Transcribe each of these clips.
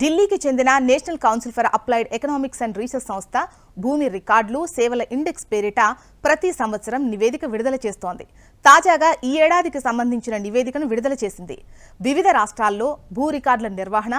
ఢిల్లీకి చెందిన national council for applied economics and research సంస్థ భూమి రికార్డులు సేవల ఇండెక్స్ పేరిట ప్రతి సంవత్సరం నివేదిక విడుదల చేస్తోంది. తాజాగా ఈ ఏడాదికి సంబంధించిన నివేదికను విడుదల చేసింది. వివిధ రాష్ట్రాల్లో భూ రికార్డుల నిర్వహణ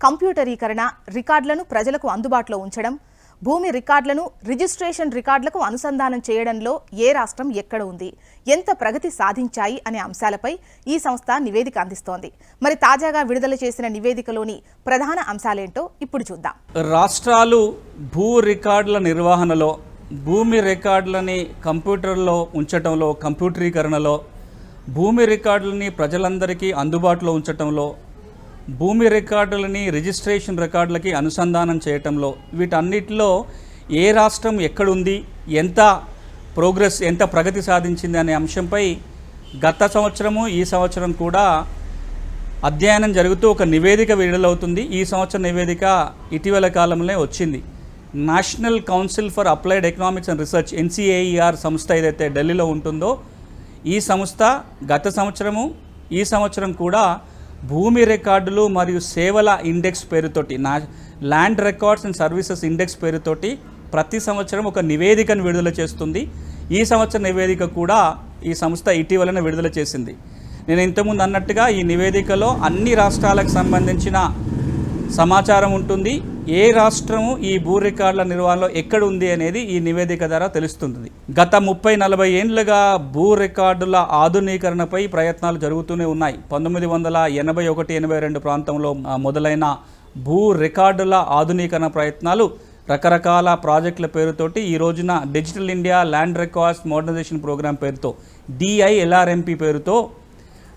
కంప్యూటరీకరణ రికార్డులను ప్రజలకు అందుబాటులో ఉంచడం భూమి రికార్డులను రిజిస్ట్రేషన్ రికార్డులకు అనుసంధానం చేయడంలో ఏ రాష్ట్రం ఎక్కడ ఉంది ఎంత ప్రగతి సాధించాయి అనే అంశాలపై ఈ సంస్థ నివేదిక అందిస్తోంది. మరి తాజాగా విడుదల చేసిన నివేదికలోని ప్రధాన అంశాలేంటో ఇప్పుడు చూద్దాం. రాష్ట్రాలు భూ రికార్డుల నిర్వహణలో భూమి రికార్డులని కంప్యూటర్లో ఉంచటంలో కంప్యూటరీకరణలో భూమి రికార్డులని ప్రజలందరికీ అందుబాటులో ఉంచటంలో భూమి రికార్డులని రిజిస్ట్రేషన్ రికార్డులకి అనుసంధానం చేయటంలో వీటన్నిటిలో ఏ రాష్ట్రం ఎక్కడుంది ఎంత ప్రోగ్రెస్ ఎంత ప్రగతి సాధించింది అనే అంశంపై గత సంవత్సరము ఈ సంవత్సరం కూడా అధ్యయనం జరుగుతూ ఒక నివేదిక విడుదలవుతుంది. ఈ సంవత్సరం నివేదిక ఇటీవల కాలంలో వచ్చింది. National council for applied economics and research NCAER సంస్థ ఏదైతే ఢిల్లీలో ఉంటుందో ఈ సంస్థ గత సంవత్సరము ఈ సంవత్సరం కూడా భూమి రికార్డులు మరియు సేవల ఇండెక్స్ పేరుతోటి నా land records and services index పేరుతోటి ప్రతి సంవత్సరం ఒక నివేదికను విడుదల చేస్తుంది. ఈ సంవత్సరం నివేదిక కూడా ఈ సంస్థ ఇటీవలనే విడుదల చేసింది. నేను ఇంతకుముందు అన్నట్టుగా ఈ నివేదికలో అన్ని రాష్ట్రాలకు సంబంధించిన సమాచారం ఉంటుంది. ఏ రాష్ట్రము ఈ భూ రికార్డుల నిర్వహణలో ఎక్కడ ఉంది అనేది ఈ నివేదిక ద్వారా తెలుస్తుంది. గత ముప్పై నలభై ఏండ్లుగా భూ రికార్డుల ఆధునీకరణపై ప్రయత్నాలు జరుగుతూనే ఉన్నాయి. పంతొమ్మిది వందల ఎనభై ఒకటి ఎనభై రెండు ప్రాంతంలో మొదలైన భూ రికార్డుల ఆధునీకరణ ప్రయత్నాలు రకరకాల ప్రాజెక్టుల పేరుతోటి ఈ రోజున digital India land records modernisation programme పేరుతో డిఐఎల్ఆర్ఎంపి పేరుతో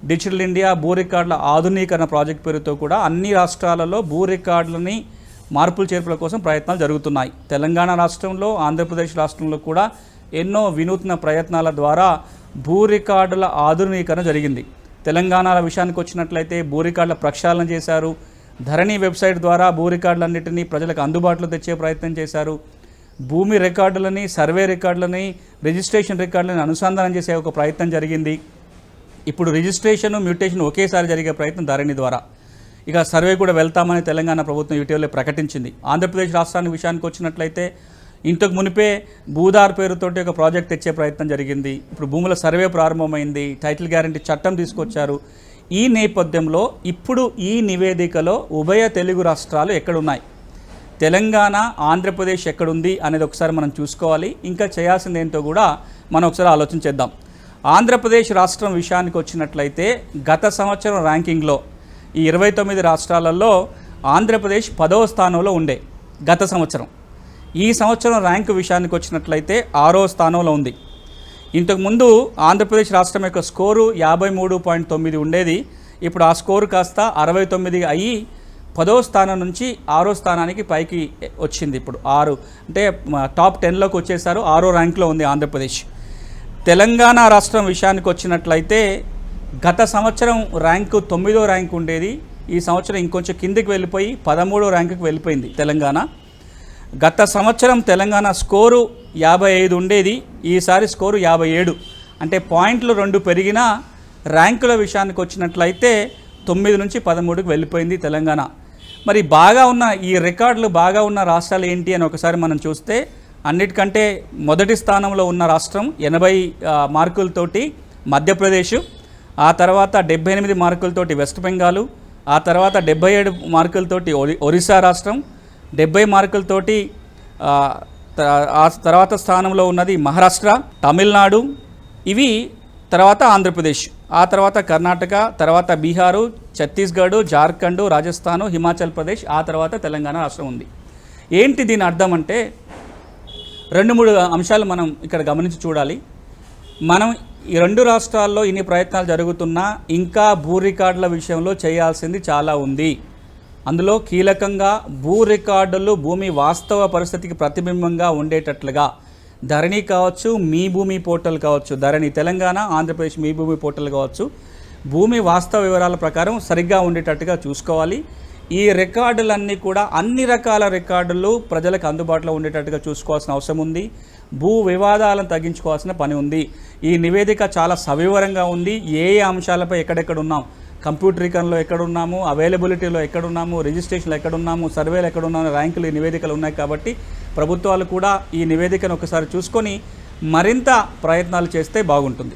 డిజిటల్ ఇండియా భూ రికార్డుల ఆధునీకరణ ప్రాజెక్ట్ పేరుతో కూడా అన్ని రాష్ట్రాలలో భూ రికార్డులని మార్పులు చేర్పుల కోసం ప్రయత్నాలు జరుగుతున్నాయి. తెలంగాణ రాష్ట్రంలో ఆంధ్రప్రదేశ్ రాష్ట్రంలో కూడా ఎన్నో వినూత్న ప్రయత్నాల ద్వారా భూ రికార్డుల ఆధునీకరణ జరిగింది. తెలంగాణ విషయానికి వచ్చినట్లయితే భూ రికార్డుల ప్రక్షాళన చేశారు. ధరణి వెబ్సైట్ ద్వారా భూ రికార్డులన్నింటినీ ప్రజలకు అందుబాటులో తెచ్చే ప్రయత్నం చేశారు. భూమి రికార్డులని సర్వే రికార్డులని రిజిస్ట్రేషన్ రికార్డులని అనుసంధానం చేసే ఒక ప్రయత్నం జరిగింది. ఇప్పుడు రిజిస్ట్రేషన్ మ్యూటేషన్ ఒకేసారి జరిగే ప్రయత్నం ధరణి ద్వారా. ఇక సర్వే కూడా వెళ్తామని తెలంగాణ ప్రభుత్వం ఇటీవలే ప్రకటించింది. ఆంధ్రప్రదేశ్ రాష్ట్రానికి విషయానికి వచ్చినట్లయితే ఇంతకు మునిపే భూదార్ పేరుతోటి ఒక ప్రాజెక్ట్ తెచ్చే ప్రయత్నం జరిగింది. ఇప్పుడు భూముల సర్వే ప్రారంభమైంది. టైటిల్ గ్యారంటీ చట్టం తీసుకొచ్చారు. ఈ నేపథ్యంలో ఇప్పుడు ఈ నివేదికలో ఉభయ తెలుగు రాష్ట్రాలు ఎక్కడున్నాయి? తెలంగాణ ఆంధ్రప్రదేశ్ ఎక్కడుంది అనేది ఒకసారి మనం చూసుకోవాలి. ఇంకా చేయాల్సింది ఏంటో కూడా మనం ఒకసారి ఆలోచన చేద్దాం. ఆంధ్రప్రదేశ్ రాష్ట్రం విషయానికి వచ్చినట్లయితే గత సంవత్సరం ర్యాంకింగ్లో ఈ ఇరవై తొమ్మిది రాష్ట్రాలలో ఆంధ్రప్రదేశ్ పదవ స్థానంలో ఉండే గత సంవత్సరం. ఈ సంవత్సరం ర్యాంకు విషయానికి వచ్చినట్లయితే ఆరో స్థానంలో ఉంది. ఇంతకుముందు ఆంధ్రప్రదేశ్ రాష్ట్రం యొక్క స్కోరు యాభై మూడు పాయింట్ తొమ్మిది ఉండేది. ఇప్పుడు ఆ స్కోరు కాస్త అరవై తొమ్మిది అయ్యి పదో స్థానం నుంచి ఆరో స్థానానికి పైకి వచ్చింది ఇప్పుడు. ఆరు అంటే టాప్ టెన్లోకి వచ్చేసారు. ఆరో ర్యాంక్లో ఉంది ఆంధ్రప్రదేశ్. తెలంగాణ రాష్ట్రం విషయానికి వచ్చినట్లయితే గత సంవత్సరం ర్యాంకు తొమ్మిదో ర్యాంక్ ఉండేది. ఈ సంవత్సరం ఇంకొంచెం కిందికి వెళ్ళిపోయి పదమూడో ర్యాంకుకి వెళ్ళిపోయింది తెలంగాణ. గత సంవత్సరం తెలంగాణ స్కోరు యాభై ఐదు ఉండేది. ఈసారి స్కోరు యాభై ఏడు. అంటే పాయింట్లు రెండు పెరిగినా ర్యాంకుల విషయానికి వచ్చినట్లయితే తొమ్మిది నుంచి పదమూడుకి వెళ్ళిపోయింది తెలంగాణ. మరి బాగా ఉన్న ఈ రికార్డులు బాగా ఉన్న రాష్ట్రాలు ఏంటి అని ఒకసారి మనం చూస్తే అన్నిటికంటే మొదటి స్థానంలో ఉన్న రాష్ట్రం ఎనభై మార్కులతోటి మధ్యప్రదేశ్ ఆ తర్వాత డెబ్బై ఎనిమిది మార్కులతోటి వెస్ట్ బెంగాల్ ఆ తర్వాత డెబ్బై ఏడు మార్కులతోటి ఒరి ఒరిస్సా రాష్ట్రం డెబ్బై మార్కులతోటి ఆ తర్వాత స్థానంలో ఉన్నది మహారాష్ట్ర తమిళనాడు ఇవి తర్వాత ఆంధ్రప్రదేశ్ ఆ తర్వాత కర్ణాటక తర్వాత బీహారు ఛత్తీస్గఢ్ జార్ఖండ్ రాజస్థాన్ హిమాచల్ ప్రదేశ్ ఆ తర్వాత తెలంగాణ రాష్ట్రం ఉంది. ఏంటి దీని అర్థం అంటే రెండు మూడు అంశాలు మనం ఇక్కడ గమనించి చూడాలి. మనం ఈ రెండు రాష్ట్రాల్లో ఇన్ని ప్రయత్నాలు జరుగుతున్నా ఇంకా భూ రికార్డుల విషయంలో చేయాల్సింది చాలా ఉంది. అందులో కీలకంగా భూ రికార్డులు భూమి వాస్తవ పరిస్థితికి ప్రతిబింబంగా ఉండేటట్లుగా ధరణి కావచ్చు మీ భూమి పోర్టల్ కావచ్చు ధరణి తెలంగాణ ఆంధ్రప్రదేశ్ మీ భూమి పోర్టల్ కావచ్చు భూమి వాస్తవ వివరాల ప్రకారం సరిగ్గా ఉండేటట్టుగా చూసుకోవాలి. ఈ రికార్డులన్నీ కూడా అన్ని రకాల రికార్డులు ప్రజలకు అందుబాటులో ఉండేటట్టుగా చూసుకోవాల్సిన అవసరం ఉంది. భూ వివాదాలను తగ్గించుకోవాల్సిన పని ఉంది. ఈ నివేదిక చాలా సవివరంగా ఉంది. ఏ ఏ అంశాలపై ఎక్కడెక్కడ ఉన్నాం? కంప్యూటరీకరణలో ఎక్కడున్నాము? అవైలబిలిటీలో ఎక్కడున్నాము? రిజిస్ట్రేషన్లో ఎక్కడున్నాము? సర్వేలు ఎక్కడున్నాము? ర్యాంకులు ఈ నివేదికలు ఉన్నాయి కాబట్టి ప్రభుత్వాలు కూడా ఈ నివేదికను ఒకసారి చూసుకొని మరింత ప్రయత్నాలు చేస్తే బాగుంటుంది.